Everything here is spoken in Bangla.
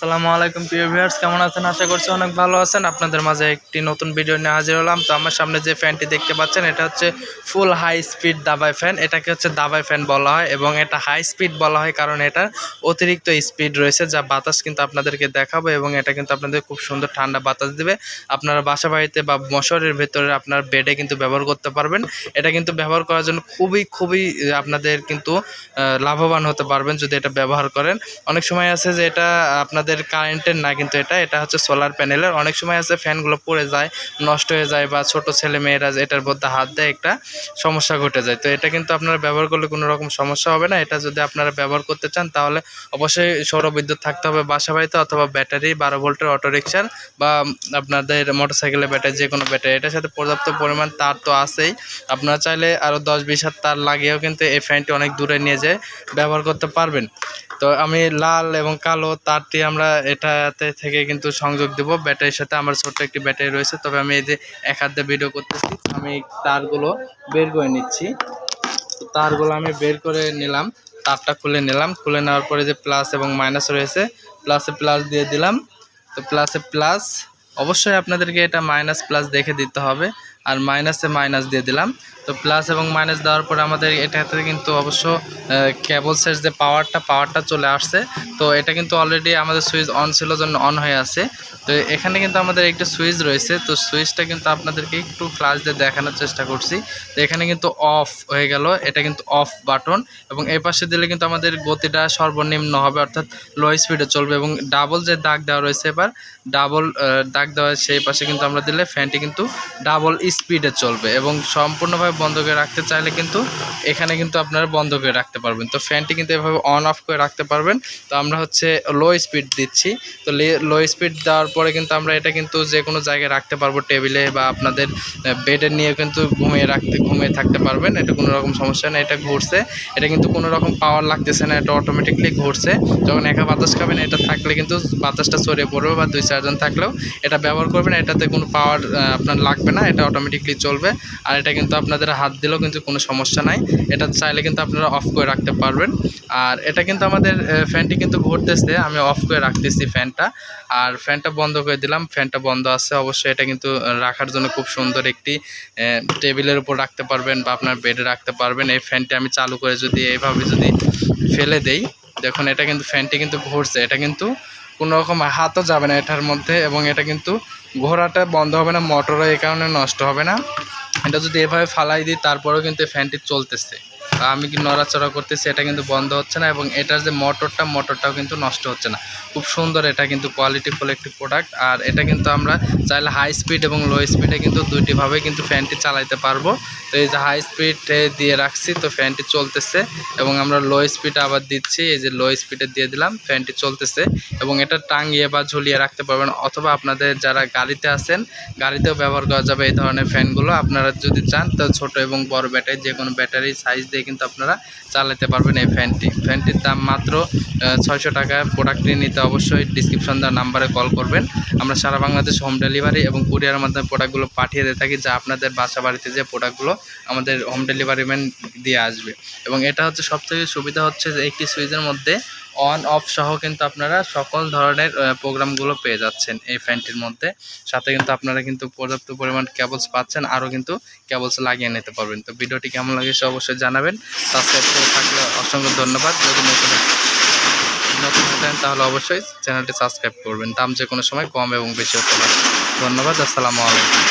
আসসালামু আলাইকুম, প্রিয় ভিউয়ার্স কেমন আছেন? আশা করছি অনেক ভালো আছেন। আপনাদের মাঝে একটি নতুন ভিডিও নিয়ে হাজির হলাম। তো আমার সামনে যে ফ্যানটি দেখতে পাচ্ছেন, এটা হচ্ছে ফুল হাই স্পিড দাবাই ফ্যান এটাকে হচ্ছে দাবাই ফ্যান বলা হয় এবং এটা হাই স্পিড বলা হয় কারণ এটা অতিরিক্ত স্পিড রয়েছে, যা বাতাস কিন্তু আপনাদেরকে দেখাবো এবং এটা কিন্তু আপনাদের খুব সুন্দর ঠান্ডা বাতাস দেবে। আপনারা বাসা বাড়িতে বা মশারির ভেতরে আপনার বেডে কিন্তু ব্যবহার করতে পারবেন। এটা কিন্তু ব্যবহার করার জন্য খুবই খুবই আপনাদের কিন্তু লাভবান হতে পারবেন যদি এটা ব্যবহার করেন। অনেক সময় আছে যে এটা আপনাদের কারেন্টের না কিন্তু এটা এটা হচ্ছে সোলার প্যানেলের অনেক সময় আছে ফ্যানগুলো পড়ে যায়, নষ্ট হয়ে যায় বা ছোট ছেলে মেয়েরা এটার মধ্যে হাত দেয়, একটা সমস্যা ঘটে যায়। তো এটা কিন্তু আপনারা ব্যবহার করলে কোনো রকম সমস্যা হবে না। এটা যদি আপনারা ব্যবহার করতে চান, তাহলে অবশ্যই সৌরবিদ্যুৎ থাকতে হবে বাসা বাড়িতে অথবা ব্যাটারি, বারো ভোল্টের অটো রিক্সার বা আপনাদের মোটরসাইকেলের ব্যাটারি, যে কোনো ব্যাটারি। এটার সাথে পর্যাপ্ত পরিমাণ তার তো আছেই। আপনারা চাইলে আরও দশ বিশ হাত তার লাগিয়েও কিন্তু এই ফ্যানটি অনেক দূরে নিয়ে যেয়ে ব্যবহার করতে পারবেন। তো আমি লাল এবং কালো তারটি আমরা এটাতে থেকে কিন্তু সংযোগ দেব। ব্যাটারির সাথে আমার ছোট্ট একটি ব্যাটারি রয়েছে। তবে আমি এই যে এক হাতে ভিডিও করতেছি, আমি তারগুলো বের করে নিচ্ছি। তারগুলো আমি বের করে নিলাম, তারটা খুলে নিলাম। খুলে নেওয়ার পরে যে প্লাস এবং মাইনাস রয়েছে প্লাসে প্লাস দিয়ে দিলাম। তো প্লাসে প্লাস অবশ্যই আপনাদেরকে এটা মাইনাস প্লাস দেখে দিতে হবে। আর মাইনাসে মাইনাস দিয়ে দিলাম। তো প্লাস এবং মাইনাস দেওয়ার পরে আমাদের এটাতে কিন্তু অবশ্য কেবল কেবলসের যে পাওয়ারটা পাওয়ারটা চলে আসছে। তো এটা কিন্তু অলরেডি আমাদের সুইচ অন ছিল জন্য অন হয়ে আছে। তো এখানে কিন্তু আমাদের একটা সুইচ রয়েছে। তো সুইচটা কিন্তু আপনাদেরকে একটু ফ্লাশ দিয়ে দেখানোর চেষ্টা করছি। তো এখানে কিন্তু অফ হয়ে গেল। এটা কিন্তু অফ বাটন এবং এই পাশে দিলে কিন্তু আমাদের গতিটা সর্বনিম্ন হবে, অর্থাৎ লো স্পিডে চলবে এবং ডাবল যে দাগ দেওয়া রয়েছে এবার ডাবল দাগ দেওয়া সেই পাশে কিন্তু আমরা দিলে ফ্যানটি কিন্তু ডাবল স্পিডে চলবে এবং সম্পূর্ণভাবে বন্ধ করে রাখতে চাইলে কিন্তু এখানে কিন্তু আপনারা বন্ধ করে রাখতে পারবেন। তো ফ্যানটি কিন্তু এভাবে অন অফ করে রাখতে পারবেন। তো আমরা হচ্ছে লো স্পিড দিচ্ছি। তো লো স্পিড দেওয়ার পরে কিন্তু আমরা এটা কিন্তু যে কোনো জায়গায় রাখতে পারব। টেবিলে বা আপনাদের বেডে নিয়ে কিন্তু ঘুমিয়ে রাখতে, ঘুমিয়ে থাকতে পারবেন। এটা কোনো রকম সমস্যা নেই, এটা ঘুরছে। এটা কিন্তু কোনো রকম পাওয়ার লাগতেছে না, এটা অটোমেটিকলি ঘুরছে। যখন একা বাতাস খাবেন এটা থাকলে কিন্তু বাতাসটা ছড়িয়ে পড়বে বা দুই চারজন থাকলেও। এটা ব্যবহার করবেন, এটাতে কোনো পাওয়ার আপনার লাগবে না, এটা অটোমেটিকলি চলবে। আর এটা কিন্তু আপনাদের হাত দিলেও কিন্তু কোনো সমস্যা নাই। এটা চাইলে কিন্তু আপনারা অফ করে রাখতে পারবেন। আর এটা কিন্তু আমাদের ফ্যানটি কিন্তু ঘুরতেছে, আমি অফ করে রাখতেছি ফ্যানটা আর ফ্যানটা বন্ধ করে দিলাম ফ্যানটা বন্ধ আছে, অবশ্যই এটা কিন্তু রাখার জন্য খুব সুন্দর একটি টেবিলের উপর রাখতে পারবেন বা আপনার বেডে রাখতে পারবেন। এই ফ্যানটি আমি চালু করে যদি এইভাবে যদি ফেলে দেই, দেখুন এটা কিন্তু ফ্যানটি কিন্তু ঘুরছে। এটা কিন্তু কোনো রকম হাতও যাবে না এটার মধ্যে এবং এটা কিন্তু ঘোরাটা বন্ধ হবে না, মোটরও এই কারণে নষ্ট হবে না। এটা যদি এভাবে ফালাই দিই তারপরেও কিন্তু ফ্যানটি চলতেছে। আমি কি নড়াচড়া করতেছি, এটা কিন্তু বন্ধ হচ্ছে না, এবং এটার যে মোটরটা মোটরটাও কিন্তু নষ্ট হচ্ছে না। খুব সুন্দর এটা কিন্তু কোয়ালিটিফুল একটি প্রোডাক্ট আর এটা কিন্তু আমরা চাইলে হাই স্পিড এবং লো স্পিডে কিন্তু দুইটিভাবে কিন্তু ফ্যানটি চালাইতে পারব। তো এই যে হাই স্পিড দিয়ে রাখছি, তো ফ্যানটি চলতেছে, এবং আমরা লো স্পিডে আবার দিচ্ছি, এই যে লো স্পিডে দিয়ে দিলাম ফ্যানটি চলতেছে, এবং এটা টাঙিয়ে বা ঝুলিয়ে রাখতে পারবেন, অথবা আপনাদের যারা গাড়িতে আছেন, গাড়িতেও ব্যবহার করা যাবে এই ধরনের ফ্যানগুলো আপনারা যদি চান, তো ছোট এবং বড় ব্যাটারি যে কোনো ব্যাটারি সাইজ দিয়ে কিন্তু আপনারা চালাতে পারবেন এই ফ্যানটি। ফ্যানটির দাম মাত্র ছয়শো টাকা। প্রোডাক্টটি নিতে অবশ্যই ডিসক্রিপশন দেওয়ার নাম্বারে কল করবেন। আমরা সারা বাংলাদেশ হোম ডেলিভারি এবং কুরিয়ার মাধ্যমে প্রোডাক্টগুলো পাঠিয়ে দিয়ে থাকি, যা আপনাদের বাসা বাড়িতে যে প্রোডাক্টগুলো আমাদের হোম ডেলিভারি ম্যান দিয়ে আসবে। এবং এটা হচ্ছে সবথেকে সুবিধা হচ্ছে যে একটি সুইচের মধ্যে অন অফ সহ কিন্তু আপনারা সকল ধরনের প্রোগ্রামগুলো পেয়ে যাচ্ছেন এই ফ্যানটির মধ্যে। সাথে কিন্তু আপনারা কিন্তু পর্যাপ্ত পরিমাণ কেবলস পাচ্ছেন, আরও কিন্তু কেবলস লাগিয়ে নিতে পারবেন। তো ভিডিওটি কেমন লাগে সে অবশ্যই জানাবেন। সাবস্ক্রাইব করে থাকলে অসংখ্য ধন্যবাদ। যদি নতুন নতুন থাকেন তাহলে অবশ্যই চ্যানেলটি সাবস্ক্রাইব করবেন। দাম যে কোনো সময় কম এবং বেশি হতে পারে। ধন্যবাদ, আসসালামু আলাইকুম।